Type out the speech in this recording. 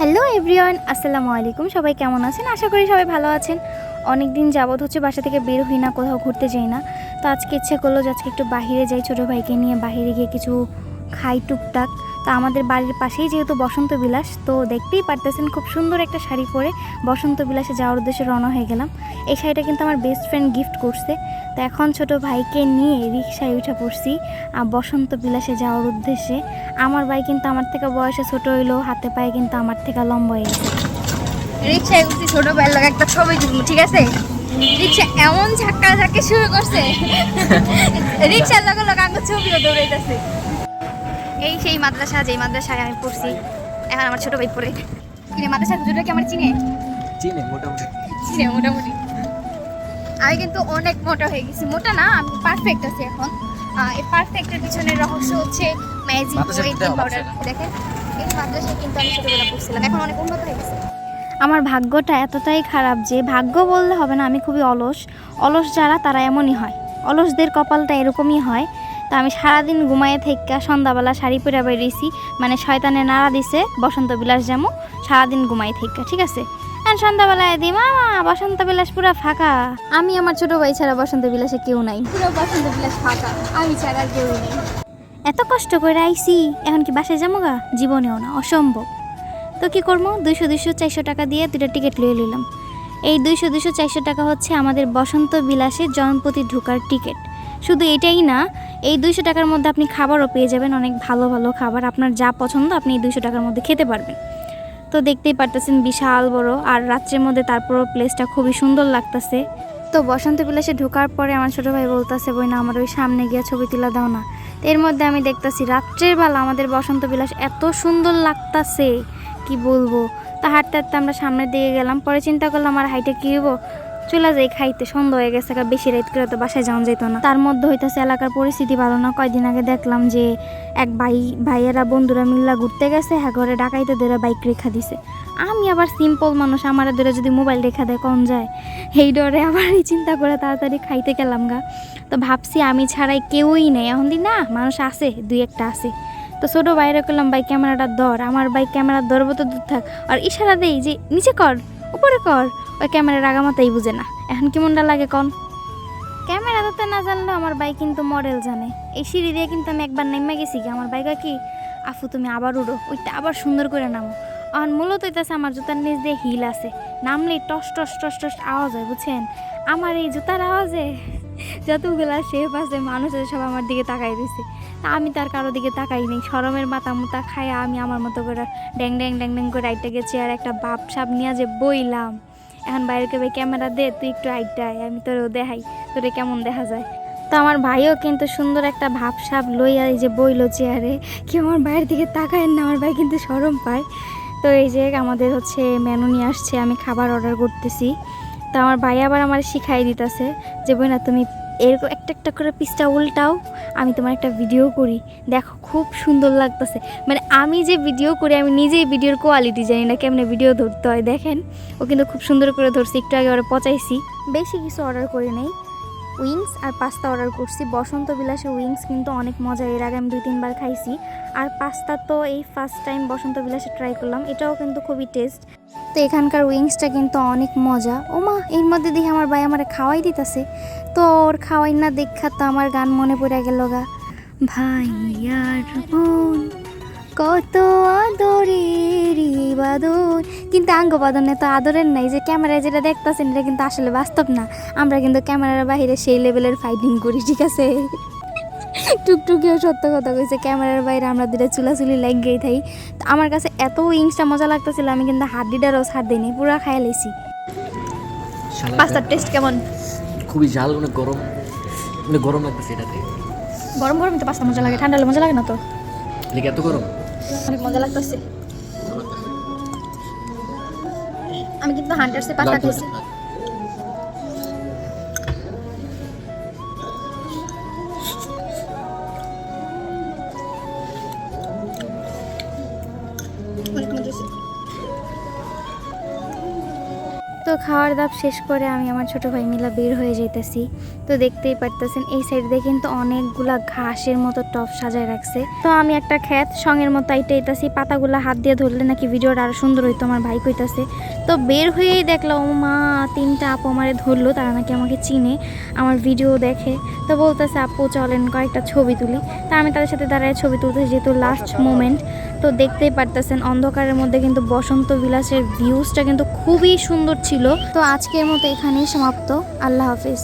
Hello everyone আসসালামু আলাইকুম। সবাই কেমন আছেন? আশা করি সবাই ভালো আছেন। অনেক দিন যাবৎ হচ্ছে বাসা থেকে বের হই না, কোথাও ঘুরতে যাই না। তো আজকে ইচ্ছে করল যে আজকে একটু বাইরে যাই ছোটো ভাইকে নিয়ে বাইরে গিয়ে কিছু খাই টুকটাক। তো আমাদের বাড়ির পাশেই যেহেতু বসন্ত বিলাস তো দেখতেই পারতেছেন খুব সুন্দর একটা শাড়ি পরে বসন্ত বিলাসে যাওয়ার উদ্দেশ্যে রওনা হয়ে গেলাম। এই শাড়িটা কিন্তু আমার বেস্ট ফ্রেন্ড গিফট করছে। তো এখন ছোট ভাইকে নিয়ে রিক্সায় উঠে পড়ছি আহ, বসন্ত বিলাসে যাওয়ার উদ্দেশ্যে। আমার ভাই কিন্তু আমার থেকে বয়সে ছোট হইল হাতে পায়ে কিন্তু আমার থেকে লম্বা হয়ে গেছে। রিক্সায় উঠছি ছোট ভাইয়ের লগে একটা ছবি তুলবো ঠিক আছে? রিক্সা এমন ঝাক্কা ঝাঁকি শুরু করছে। রিক্সার লগে লগে আমার ছবিও দৌড়াইতেছে। এই সেই মাদ্রাসা যেই মাদ্রাসায় আমি পড়ছি। এখন আমার ছোট ভাই পড়ে। কিনে মাদ্রাসা হুজুররা কি আমার চিনে? চিনে মোটামুটি। চিনে মোটামুটি। আমি কিন্তু অনেক মোটা হয়ে গেছি। মোটা না আমি পারফেক্ট আছি এখন। এই পারফেক্টের পিছনের রহস্য হচ্ছে ম্যাজিক ওয়েটিং পাউডার দেখেন এই মাদ্রাসায় কিন্তু আমি ছোটবেলা পড়ছিলাম। এখন অনেক উন্নত হয়ে গেছে। আমার ভাগ্যটা এতটাই খারাপ যে ভাগ্য বললে হবে না আমি খুবই অলস। অলস যারা তারা এমনই হয়। অলসদের কপালটা এরকমই হয় তা আমি সারাদিন ঘুমায়ে থেকে সন্ধ্যাবেলা শাড়ি পরে বেরিয়েছি। মানে শয়তানে নাড়া দিছে বসন্ত বিলাস যেমন সারাদিন ঘুমাই থেকে ঠিক আছে? আর সন্ধ্যাবেলায় দি মামা বসন্ত বিলাস পুরো ফাঁকা। আমি আমার ছোট ভাই ছাড়া বসন্ত বিলাসে কেউ নাই। পুরো পছন্দ বিলাস ফাঁকা আমি ছাড়া কেউ নেই। এত কষ্ট করে আইছি এখন কি বাসায় যাব গা? জীবনেও না অসম্ভব। তো কি করব? দুইশো দুইশো চারশো টাকা দিয়ে দুটো টিকিট লিয়ে নিলাম এই দুইশো দুইশো চারশো টাকা হচ্ছে আমাদের বসন্ত বিলাসে জনপতি ঢোকার টিকিট। শুধু এটাই না, এই দুইশো টাকার মধ্যে আপনি খাবারও পেয়ে যাবেন, অনেক ভালো ভালো খাবার। আপনার যা পছন্দ আপনি এই দুইশো টাকার মধ্যে খেতে পারবেন। তো দেখতেই পারতেছেন বিশাল বড়, আর রাত্রের মধ্যে তারপরও প্লেসটা খুবই সুন্দর লাগতেছে। তো বসন্ত বিলাসে ঢোকার পরে আমার ছোটো ভাই বলতেছে বই না আমার ওই সামনে গিয়ে ছবি তুলে দাও না। এর মধ্যে আমি দেখতাছি, রাত্রের বেলা আমাদের বসন্ত বিলাস এত সুন্দর লাগতাছে। কি বলব? তা হাঁটতে হাঁটতে আমরা সামনের দিকে গেলাম, পরে চিন্তা করলাম, আর হাইটে কি হব চলে যাই খাইতে, সন্ধ্যা হয়ে গেছে বেশি রাত করে তো বাসায় যাওয়া যেত না। তার মধ্যে হইতাছে এলাকার পরিস্থিতি ভালো না, কয়দিন আগে দেখলাম যে এক ভাই, ভাইয়েরা বন্ধুরা মিল্লা ঘুরতে গেছে হ্যাঁ ঘরে ডাকাইতে ধরে বাইক রেখা দিছে। আমি আবার সিম্পল মানুষ, আমার ধরে যদি মোবাইল রেখা দেয়, কম যায়। এই ডরে আবার চিন্তা করে তাড়াতাড়ি খাইতে গেলাম গা। তো ভাবছি আমি ছাড়াই কেউই নেই। এখন দিন না, মানুষ আছে, দুই একটা আছে। তো ছোটো বাইরে করলাম ভাই, ক্যামেরাটা ধর। আমার বাইক ক্যামেরা ধরবো তো দূর থাক। আর ইশারা দেই যে, নিচে কর। উপরে কর, ওই ক্যামেরার আগামাতাই বুঝে না। এখন কেমনটা লাগে কন? ক্যামেরা তো না জানলেও আমার বাইক কিন্তু মডেল জানে। এই সিঁড়ি দিয়ে কিন্তু আমি একবার নেমে গেছি কি আমার বাইকা কি, আফু, তুমি আবার উড়ো, ওইটা আবার সুন্দর করে নামো। আর মূলত হইতেছে আমার জুতার নিচ দিয়ে হিল আছে। নামলে টস টস টস টস আওয়াজ হয়, বুঝছেন? আমার এই জুতার আওয়াজে যতগুলা শেপ আছে মানুষ সব আমার দিকে তাকাই দিছে তা আমি তার কারও দিকে তাকাই নেই। সরমের মাথা মুতা খায়া আমি আমার মতো করে ড্যাং ড্যাং ড্যাং ড্যাং করে আইটা গেছি আর একটা বাপ সাপ নিয়ে যে বইলাম। এখন বাইরেকে ভাই ক্যামেরা দে তুই একটু আইটা আয়, আমি তোরেও দেখাই তোরে কেমন দেখা যায়। তো আমার ভাইও কিন্তু সুন্দর একটা ভাব সাপ লইয়া এই যে বইলো চেয়ারে। কি আমার ভাইয়ের দিকে তাকায় না আমার ভাই কিন্তু সরম পায়। তো এই যে আমাদের হচ্ছে মেনু নিয়ে আসছে আমি খাবার অর্ডার করতেছি। তো আমার ভাই আবার আমার শিখাই দিতেছে যে বই না তুমি এরকম একটা একটা করে পিসটা উল্টাও। আমি তোমার একটা ভিডিও করি। দেখো, খুব সুন্দর লাগতেছে। মানে আমি যে ভিডিও করি, আমি নিজেই ভিডিওর কোয়ালিটি জানি না কেমনে ভিডিও ধরতে হয়। দেখেন, ও কিন্তু খুব সুন্দর করে ধরছি। একটু আগে ওরা পচাইছি। বেশি কিছু অর্ডার করি নেই। উইংস আর পাস্তা অর্ডার করছি। বসন্ত বিলাসে উইংস কিন্তু অনেক মজা। এর আগে আমি দুই, তিনবার খাইছি। আর পাস্তা তো এই ফার্স্ট টাইম বসন্ত বিলাসে ট্রাই করলাম। এটাও কিন্তু খুবই টেস্ট তো এখানকার উইংসটা কিন্তু অনেক মজা। ও মা এর মধ্যে দেখি আমার ভাই আমার খাওয়াই দিতেছে। তো ওর খাওয়াই না দেখা তো আমার গান মনে পড়ে গেল গা। ভাই আর বোন কত আদরের বাদর কিন্তু আঙ্গ বাদনে তো আদরের নাই, যে ক্যামেরায় যেটা দেখতেছেন, এটা কিন্তু আসলে বাস্তব না। আমরা কিন্তু ক্যামেরার বাইরে সেই লেভেলের ফাইটিং করি, ঠিক আছে? টুকটুকিও সত্য কথা কইছে ক্যামেরার বাইরে আমরা দুটা চুলাচুলি লাগেই থাই। তো আমার কাছে এত উইংসটা মজা লাগতেছিল আমি কিন্তু হাড্ডিটারও ছাড় দিইনি পুরো খাইয়া লাইছি। শালাটা পাস্তার টেস্ট কেমন? খুবই জাল অনেক গরম অনেক গরম লাগতেছে এটাতে। গরম গরম তো পাস্তা মজা লাগে ঠান্ডা হলে মজা লাগে না তো? লেগে এত গরম? অনেক মজা লাগতেছে। আমি কিন্তু হান্টার্সে পাস্তা লাগবে তো খাওয়ার দাপ শেষ করে আমি আমার ছোট ভাই মিলা বের হয়ে যাইতেছি। তো দেখতেই পারতেছেন, এই সাইড সাইডে কিন্তু অনেকগুলা ঘাসের মতো টপ সাজায় রাখছে। তো আমি একটা খ্যাত সঙ্গের মতো আইতে আইতাছি, পাতাগুলা হাত দিয়ে ধরলে নাকি ভিডিওটা আরও সুন্দর হইতো আমার ভাই কইতাছে। তো বের হয়েই দেখলাম মা, তিনটা আপু আমারে ধরলো, তারা নাকি আমাকে চিনে, আমার ভিডিও দেখে। তো বলতেছে, আপু, চলেন কয়েকটা ছবি তুলি। তা আমি তাদের সাথে দাঁড়ায় ছবি তুলতে যেহেতু লাস্ট মোমেন্ট তো দেখতেই পারতেছেন, অন্ধকারের মধ্যে কিন্তু বসন্ত বিলাসের ভিউজটা কিন্তু খুবই সুন্দর ছিল। তো আজকের মতো এখানেই সমাপ্ত। আল্লাহ হাফিজ।